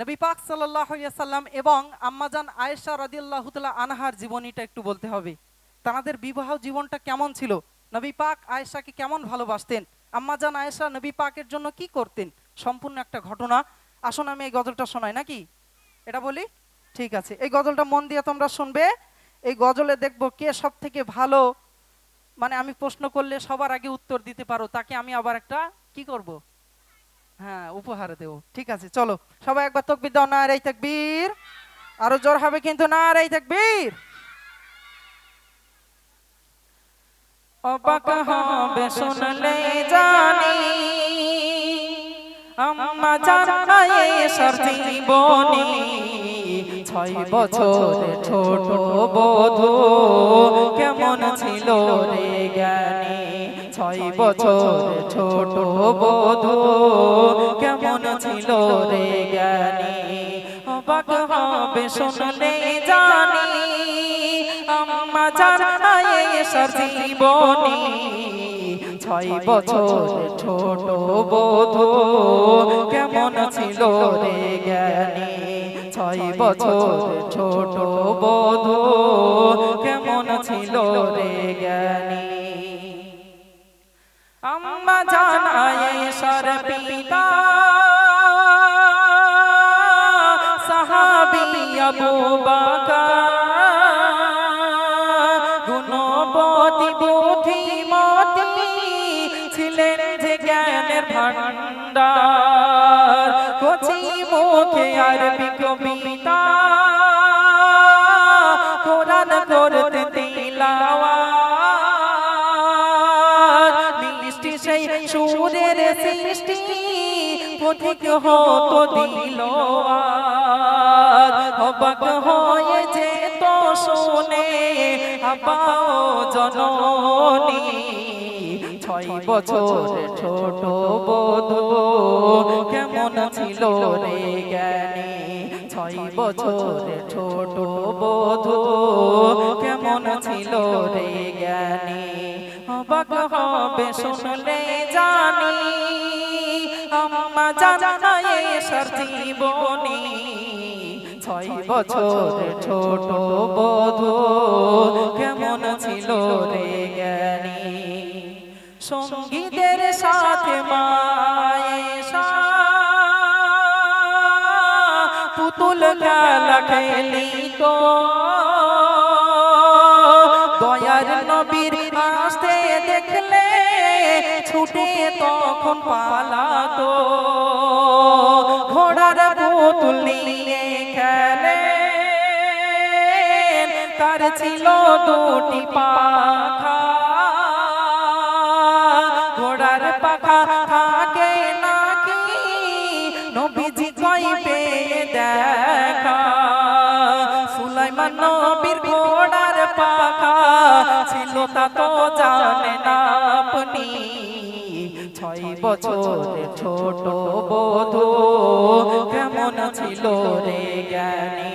নবী পাক সাল্লাম এবং আম্মাজান আয়েশা রাদিয়াল্লাহু তাআলা আনহার জীবনীটা একটু বলতে হবে। তাদের বিবাহ জীবনটা কেমন ছিল? নবী পাক আয়েশাকে কেমন ভালোবাসতেন? আম্মাজান আয়েশা নবী পাকের জন্য কি করতেন? সম্পূর্ণ একটা ঘটনা। আসুন আমি এই গজলটা শোনাই, নাকি? এটা বলি? ঠিক আছে। এই গজলটা মন দিয়ে তোমরা শুনবে। এই গজলে দেখব কে সব থেকে ভালো। মানে আমি প্রশ্ন করলে সবার আগে উত্তর দিতে পারো, তাকে আমি আবার একটা কি করব? হ্যাঁ উপহার দেব। ঠিক আছে চলো। সবাই একবার তকবির দাও না রে তাকবীর। আরও জোর হবে কিন্তু না রে তাকবীর। অবাক হবে শুনলে জানি। আম্মা জানায়ে সর জীবনী। ছয় বছর ছোট বধূ কেমন ছিল রে জ্ঞানী? ছয় বছর ছোট বধূ, কেমন ছিল রে জ্ঞানী? অবাক হবে শুনলে জানি, আম্মা জানায়ে সর জীবনী। ছয় বছর ছোট বধূ, কেমন ছিল রে জ্ঞানী? ছয় বছর ছোট বধূ, কেমন ছিল রে জ্ঞানী? জানায়ে সর পিতা সাহাবী আবু বকর। হতো দিল অবাক হয়ে যে তো শুনে আবাও জননী, ছয় বছর ছোট বধূ, কেমন ছিল রে জ্ঞানী? ছয় বছর ছোট বধূ, কেমন ছিল রে জ্ঞানী? অবাক হবে শুনলে জানি আম্মা জানায়ে সর জীবনী। ছয় বছর ছোট বধূ, কেমন ছিল রে জ্ঞানী? সঙ্গীতের সাথে মায়েশা। পুতুল খেলা খেলিত। দয়ার ছুটে তখন পালাতো। ঘোড়ার পুতুল নিয়ে খেলে। তার ছিল দুটি পাখা। ঘোড়ার পাখা থাকে নাকি? নবীজি কই পেয়ে দেখা। সুলাইমান নবীর ঘোড়ার পাখা ছিল তা তো জানে না আপনি। বছর ছোট বধূ, কেমন ছিল রে জ্ঞানী?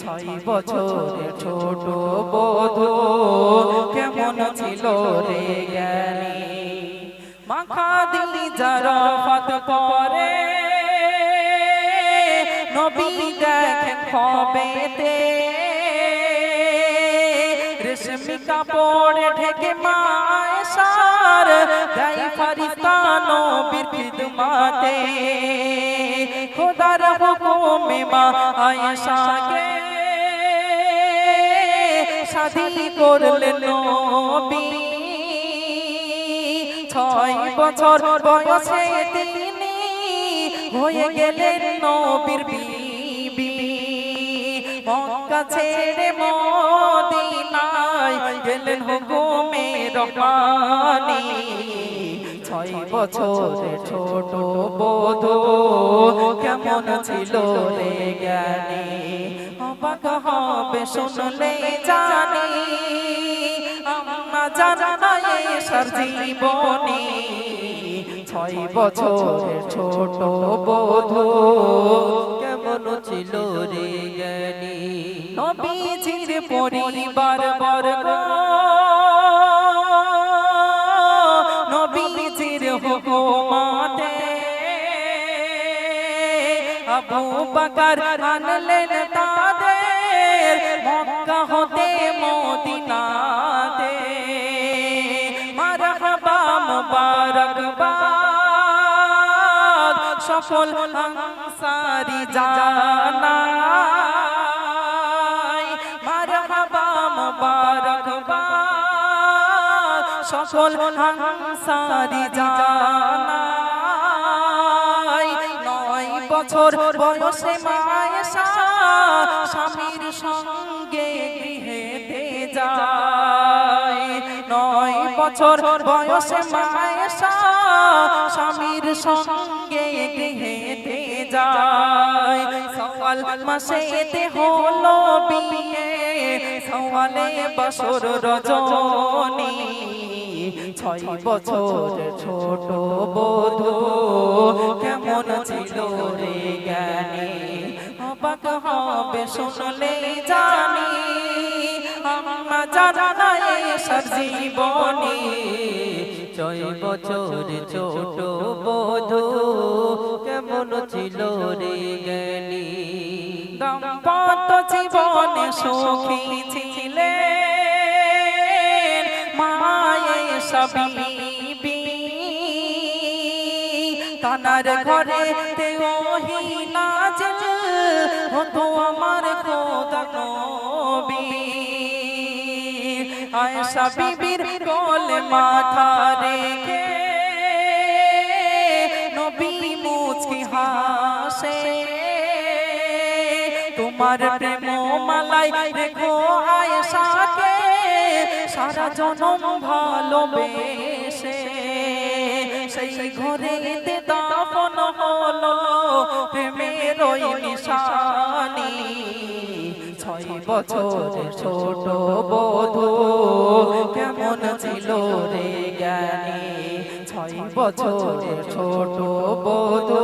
ছয় বছর ছোট বধূ, কেমন ছিল রে জ্ঞানী? মাখা দিলি যারা ফাত পরে, নবী দেখেন খবেতে রেশমি কাপড় ঢেকে মায় সার গাই ফারিস্তা নবীর খিদমাতে। খোদার হুকুমে মা আয়েশাকে শাদি করলেন নবী। ছয় বছর বয়সে তিনি হয়ে গেলেন নবীর মক্কা ছেড়ে মদিনায় গেলেন হুকুমে রহমানি ছয় বছর ছোট বধূ কেমন ছিল রে জ্ঞানী? অবাক হবে শুনলে জানি। আম্মা জানায়ে সর জীবনী। ছয় বছর ছোট বধূ কেমন ছিল রে জ্ঞানী? নবীজির পরিবার বর্গ। নবীজির হুকুমাতে। আবু বাকার আনলেন তাদের মক্কা হতে মদিনাতে। মারহাবা মুবারকবাদ সকল আনসারি জানাই সকল আনসারি জানাই। নয় বছর বয়সে মায়েশা স্বামীর সঙ্গে গৃহেতে যায়। নয় বছর বয়সে মায়েশা স্বামীর সঙ্গে গৃহেতে যায়। সওয়াল মাসেতে হলো বিয়ে। সওয়ালে বছর রজনী। ছয় বছর ছোট বধু কেমন ছিল রে জ্ঞানী অবাক হবে শুনলে জানি আম্মা জানা এসব জীবনী ছয় বছর ছোট বধু কেমন ছিল রে জ্ঞানী দম্পত জীবনে সুখী ছিলেন সবিবি কানার ঘরে তেওহি নাজল হতো আমার খোদা নবী আয়েশা বিবির কোলে মাথা রেখে নবী মুচকি হাসে। তোমার প্রেম মালাই রেখো আয়েশাকে সারা জনম ভালোবেসে। সেই ঘরেতে দাফন হলো, প্রেমের ওই নিশানি। ছয় বছর ছোট বধু, কেমন ছিল রে জ্ঞানী? ছয় বছর ছোট বধু,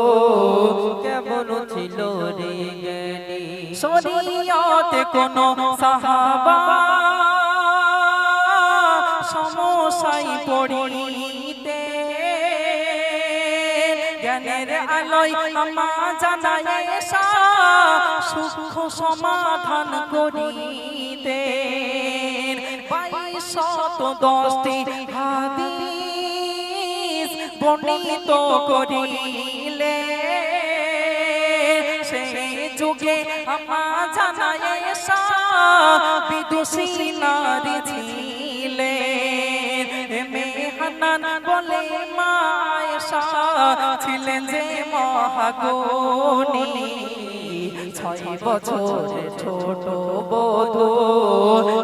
কেমন ছিল রে জ্ঞানী? শরীয়তে কোন সাহাবা সমসাই পড়িতে। জ্ঞানের আলোয় আমা জানায় সুখ সমাধান করিতে। শত দশটি হাদিস বর্ণিত করিলে। সেই যুগে আমা জানায় এসা, বিদুষী নারী মেহানান বলে মায়েশা ছিলেন যে মহাগুণী। ছয় বছর ছোট বধু,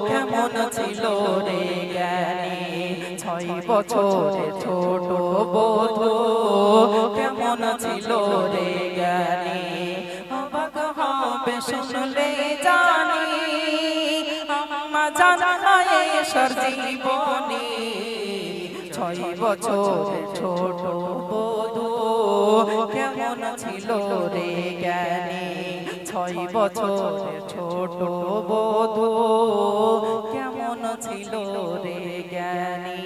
কেমন ছিল রে জ্ঞানী? ছয় বছর ছোট বধু, কেমন ছিল রে জ্ঞানী? অবাক হবে শুনলে জানি সর জীবনী। ছয় বছর ছোট বধু। কেমন ছিল রে জ্ঞানী? ছয় বছর ছোট বধু। কেমন ছিল রে জ্ঞানী?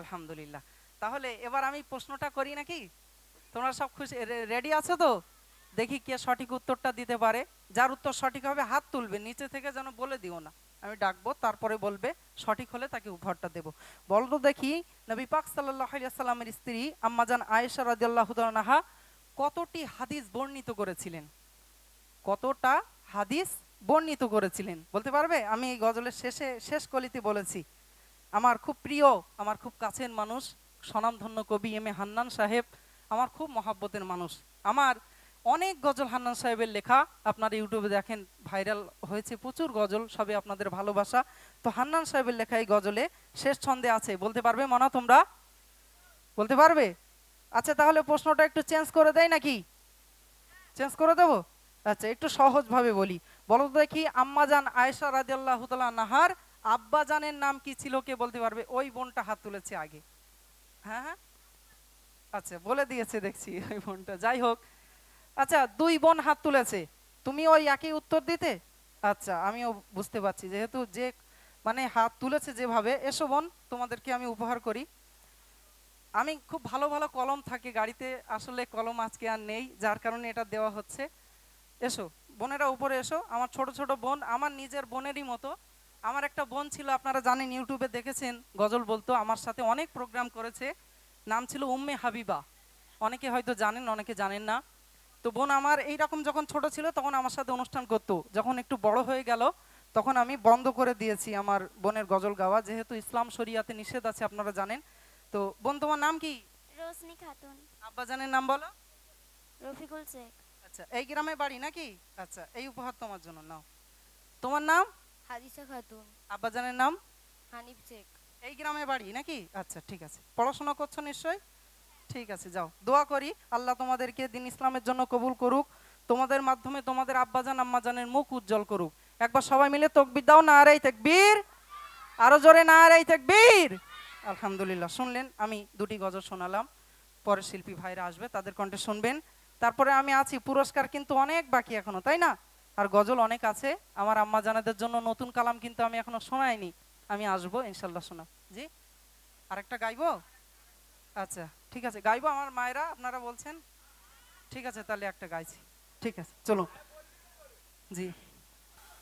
আলহামদুলিল্লাহ। তাহলে এবার আমি প্রশ্নটা করি নাকি? তোমরা সব খুশি? রেডি আছো তো? দেখি কে সঠিক উত্তরটা দিতে পারে। যার উত্তর সঠিক হবে হাত তুলবে। নিচে থেকে যেন বলে দিও না। আমি ডাকবো, তারপরে বলবে, সঠিক হলে তাকে উপহারটা দেবো। বলো তো দেখি, নবী পাক সাল্লাহ সাল্লামের স্ত্রী আম্মাজান আয়েশা রাদিয়াল্লাহু তাআলাহা কতটি হাদিস বর্ণিত করেছিলেন? কতটা হাদিস বর্ণিত করেছিলেন? বলতে পারবে? আমি এই গজলের শেষে, শেষ কলিতে বলেছি, আমার খুব প্রিয়, আমার খুব কাছের মানুষ, স্বনামধন্য কবি এম এ হান্নান সাহেব, আমার খুব মহাব্বতের মানুষ। আমার অনেক গজল হান্নান সাহেবের লেখা আপনারা ইউটিউবে দেখেন, ভাইরাল হয়েছে প্রচুর গজল সবে আপনাদের ভালোবাসা। তো হান্নান সাহেবের লেখা এই গজলে শেষ ছন্দে আছে, বলতে পারবে মনা তোমরা? বলতে পারবে? আচ্ছা তাহলে প্রশ্নটা একটু চেঞ্জ করে দেয় নাকি? চেঞ্জ করে দেবো? আচ্ছা একটু সহজভাবে বলি। বলো দেখি আম্মাজান আয়েশা রাদিয়াল্লাহু তাআলা নাহার আব্বাজানের নাম কি ছিল কে বলতে পারবে? ওই বোনটা হাত তুলেছে আগে। হ্যাঁ হ্যাঁ? আচ্ছা বলে দিয়েছে দেখছি ওই বোনটা। যাই হোক আচ্ছা দুই বোন হাত তুলেছে। তুমি ওই একই উত্তর দিতে? আচ্ছা আমিও বুঝতে পারছি। যেহেতু যে মানে হাত তুলেছে যেভাবে, এসো বোন, তোমাদেরকে আমি উপহার করি। আমি খুব ভালো ভালো কলম থাকে গাড়িতে, আসলে কলম আজকে আর নেই, যার কারণে এটা দেওয়া হচ্ছে। এসো, বোনেরা উপরে এসো। আমার ছোট ছোট বোন, আমার নিজের বোনেরই মতো। আমার একটা বোন ছিল, আপনারা জানেন, ইউটিউবে দেখেছেন, গজল বলতো, আমার সাথে অনেক প্রোগ্রাম করেছে। নাম ছিল উম্মে হাবিবা। অনেকে হয়তো জানেন, অনেকে জানেন না। তো বোন আমার এইরকম যখন ছোট ছিল তখন আমার সাথে অনুষ্ঠান করতো। যখন একটু বড় হয়ে গেল তখন আমি বন্ধ করে দিয়েছি আমার বোনের গজল গাওয়া। যেহেতু ইসলাম শরিয়াতে নিষেধ আছে আপনারা জানেন। তো বোন তোমার নাম কি? রোশনি খাতুন। আব্বাজানের নাম বলো। রফিকুল শেখ। আচ্ছা এই গ্রামে বাড়ি নাকি? আচ্ছা এই উপহার তোমার জন্য নাও। তোমার নাম? হাদিসা খাতুন। আব্বাজানের নাম? হানিফ শেখ। এই গ্রামে বাড়ি নাকি? আচ্ছা ঠিক আছে। পড়াশোনা করছ নিশ্চয়ই ঠিক আছে, যাও। দোয়া করি, আল্লাহ তোমাদেরকে দিন ইসলামের জন্য কবুল করুক, তোমাদের মাধ্যমে তোমাদের আব্বাজান, আম্মাজানের মুখ উজ্জ্বল করুক। একবার সবাই মিলে তকবির দাও, না আরাই তেকবীর। আরও জোরে, না আরাই তেকবীর। আলহামদুলিল্লাহ, শুনলেন, আমি দুটি গজল শোনালাম, পরে শিল্পী ভাইরা আসবে, তাদের কণ্ঠে শুনবেন। তারপরে আমি আছি, পুরস্কার কিন্তু অনেক বাকি এখনও, তাই না? আর গজল অনেক আছে, আমার আম্মা জানাদের জন্য নতুন কালাম কিন্তু আমি এখনও শোনাইনি। আমি আসব, ইনশাল্লাহ শোনা জি, আরেকটা গাইবো? আচ্ছা। ঠিক আছে গাইবো আমার মায়েরা আপনারা বলছেন? ঠিক আছে তাহলে একটা গাইছি। ঠিক আছে চলুন। জি।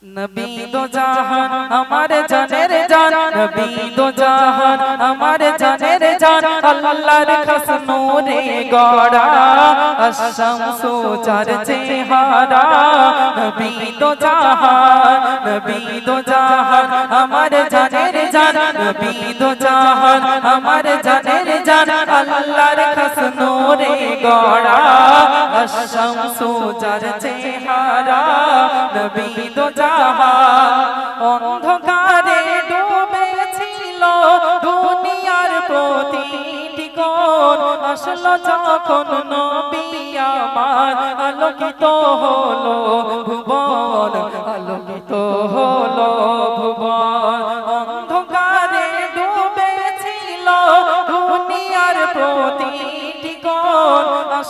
নবী দো জাহান আমার জানের জান। নবী দো জাহান আমার জানের জান। আল্লাহর খাস নূরে গড়া আশামসু চার চেহারা। নবী দো জাহান নবী দো জাহান আমার জানের জান। নবী দো জাহান আমার জানের জান আল্লাহর খাস নূরে গড়া আশামসু চার চেহারা, নবী দো জাহান অন্ধকারে ডুবেছিল দুনিয়ার প্রতিটি কোণ আসলো যখন নবী আমার, আলোকিত হলো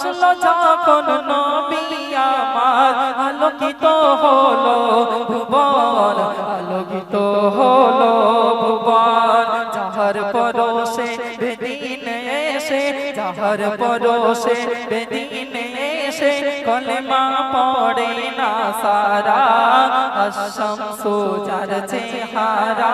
আসলো যখন নবী আমার আলোকিত হলো, ভুবন আলোকিত হলো, ভুবন। যাহার পরশে বেদিন এসে, যাহার পরশে বেদিন কলেমা পড়ে না সারা আশামসু যার চেহারা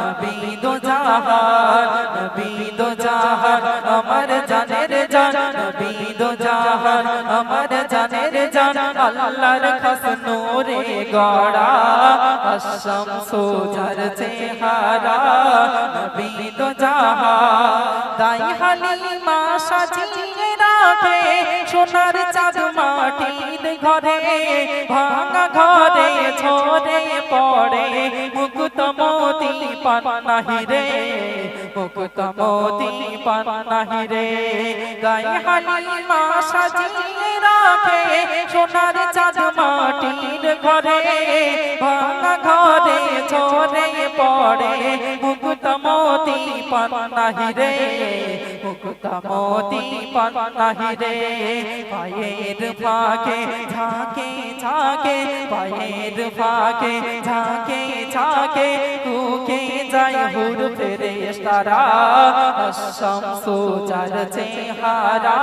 নবী দো জাহান নবী দো জাহান আমার জানের জান নবী দো জাহান আমার জানের জান, আল্লাহর খাস নূরে গড়া আশামসু যার চেহারা নবী দো জাহান দাই হালিমা সাজিয়ে রাখে সোনার চাঁদ মাটির ঘরে, ভাঙা ঘরে, ঝরে পড়ে। মুকুত মোতি পান নাহি রে, মুকুত মোতি পান নাহি রে। গাই হালিমা সাজিয়ে রাখে, সোনার চাঁদ মাটির ঘরে, ভাঙা ঘরে, ঝরে পড়ে। মুকুত মোতি পান নাহি রে মুকুত মোতি পান নাহি রে। পায়ের ফাঁকে ঝাঁকে ঝাঁকে, পায়ের ফাঁকে ঝাঁকে ঝাঁকে কুকে যায় হুর ফেরে তারা শামসু চার চেহারা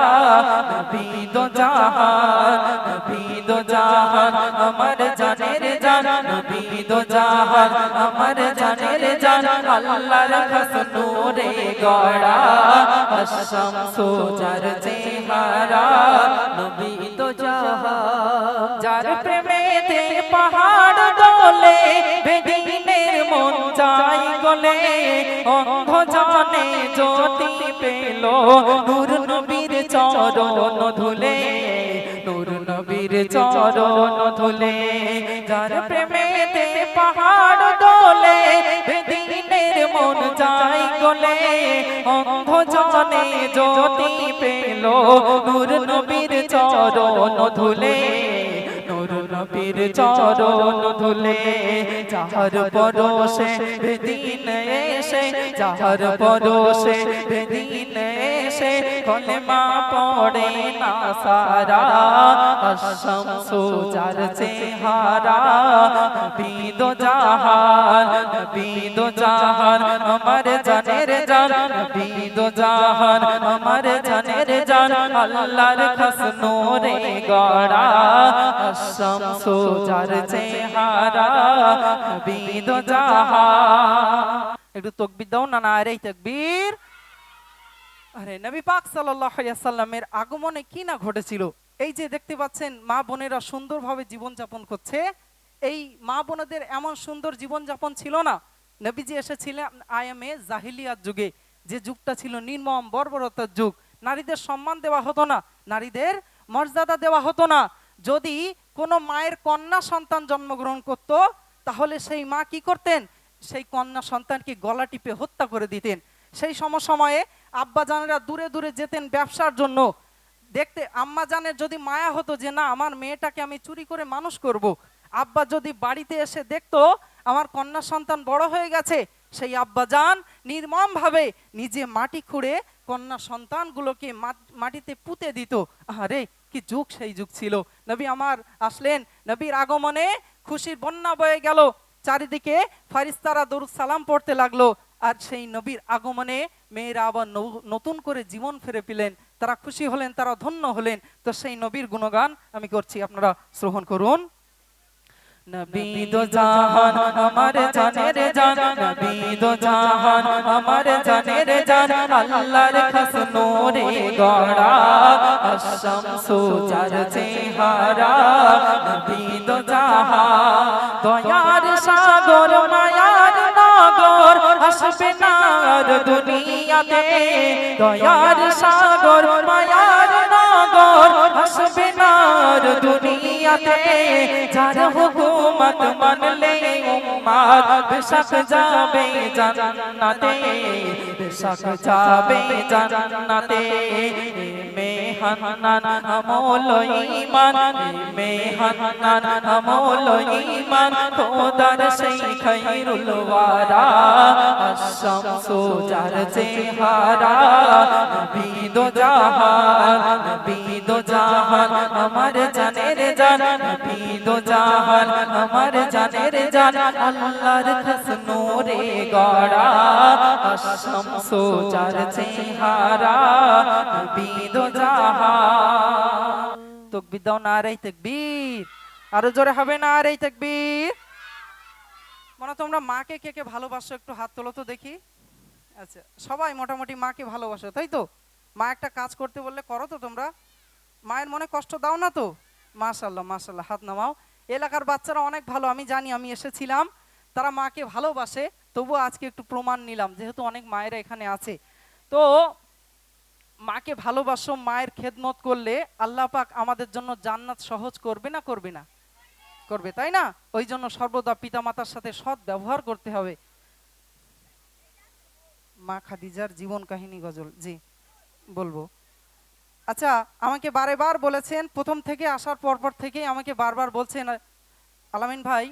নবী জাহান নবী জাহান, আমার জানের জান নবী জাহান, আমার জানের জান আল্লাহর খাস নূরে গড়া শামসু চার চেহারা, নবী তো জাহান যার প্রেমেতে পাহাড় দোলে, বেদিনের মন যাই গলে, অন্ধ জানে জ্যোতি পেল, নূর নবীর চরণ ধুলে। নূর নবীর চরণ ধুলে, যার প্রেমেতে পাহাড় দোলে গলে অন্ধ জনে জ্যোতি পেল। নূর নবীর চরণ ধুলে, নূর নবীর চরণ ধুলে। যাহার পরশে দিন এসে, যাহার পরশে সে কলেমা পড়ে না সারা। আশামসু যার চেহারা বিদ জাহান বিদ জাহান, আমার জানের জান বিদ জাহান, আমার জানের জান, আল্লাহর খাস নূরে গড়া। আশামসু যার চেহারা বিদ জাহান। একটু তকবির দাও না না আরে তকবীর। আরে নবী পাক সাল্লামের আগমনে কি না ঘটেছিল? এই যে দেখতে পাচ্ছেন, মা বোনেরা সুন্দরভাবে জীবন যাপন করছে। এই মা বোনেদের এমন সুন্দর জীবন যাপন ছিল না। নবীজি এসেছিলেন আয়ামে জাহিলিয়াত যুগে। যে যুগটা ছিল নির্মম, বর্বরতার যুগ। নারীদের সম্মান দেওয়া হতো না, নারীদের মর্যাদা দেওয়া হতো না। যদি কোনো মায়ের কন্যা সন্তান জন্মগ্রহণ করত, তাহলে সেই মা কি করতেন? সেই কন্যা সন্তানকে গলা টিপে হত্যা করে দিতেন। সেই সমসময়ে আব্বা জানেরা দূরে দূরে যেতেন ব্যবসার জন্য। দেখতে আম্মা জানের যদি মায়া হতো যে, না, আমার মেয়েটাকে আমি চুরি করে মানুষ করব। আব্বা যদি বাড়িতে এসে দেখতো, আমার কন্যা সন্তান বড় হয়ে গেছে। সেই আব্বা জান নির্মম ভাবে নিজে মাটি খুঁড়ে কন্যা সন্তানগুলোকে মাট- মাটিতে পুঁতে দিত। আরে কি যুগ সেই যুগ ছিল। নবী আমার আসলেন, নবীর আগমনে খুশির বন্যা বয়ে গেল। চারিদিকে ফারিস্তারা দরুদ সালাম পড়তে লাগল। আর সেই নবীর আগমনে মেয়েরা আবার নতুন করে জীবন ফিরে পেলেন, তারা খুশি হলেন, তারা ধন্য হলেন, তো সেই নবীর গুণগান আমি করছি, আপনারা শ্রবণ করুন। নবী দয়ার সাগর নগর আসবে না আর দুনিয়াতে দয়ার সাগর মায়ার নগর আসবে না আর দুনিয়াতে যার হুকুমত মানলে উম্মাদ বেশক যাবে জান্নাতে বেশক যাবে জান্নাতে মেহান্নান আমল ঈমান। মেহান্নান আমল ঈমান। খোদার সেই খাইরুল ওয়ারা আশামসু যার চেহারা বিদ জাহান বিদ জাহান, আমার জানের জান, বিদ জাহান, আমার জানের জান, আল্লাহর খাস নূরে গড়া, আশামসু যার চেহারা, বিদ জাহান। তকবীর দাও না তকবীর, আরও জোরে হবে না রে তকবীর। মানে তোমরা মাকে কে কে ভালোবাসো একটু হাত তোলো তো দেখি। আচ্ছা সবাই মোটামুটি মাকে ভালোবাসো, তাই তো? মা একটা কাজ করতে বললে করো তো তোমরা। মায়ের মনে কষ্ট দাও না তো? মাশাল্লাহ মাশাল্লাহ হাত নামাও। এলাকার বাচ্চারা অনেক ভালো, আমি জানি, আমি এসেছিলাম। তারা মাকে ভালোবাসে তবু আজকে একটু প্রমাণ নিলাম, যেহেতু অনেক মায়েরা এখানে আছে। তো মাকে ভালোবাসো, মায়ের খেদমত করলে আল্লাহ পাক আমাদের জন্য জান্নাত সহজ করবে না করবে না? করবে, তাই না? ওই জন্য সর্বদা পিতামাতার সাথে সৎ ব্যবহার করতে হবে। মা খাদিজার জীবন কাহিনী গজল, জি। বলব। আচ্ছা আমাকে বারে বার বলেছেন, প্রথম থেকে আসার পরপর পর থেকেই আমাকে বারবার বলছেন, আলামিন ভাই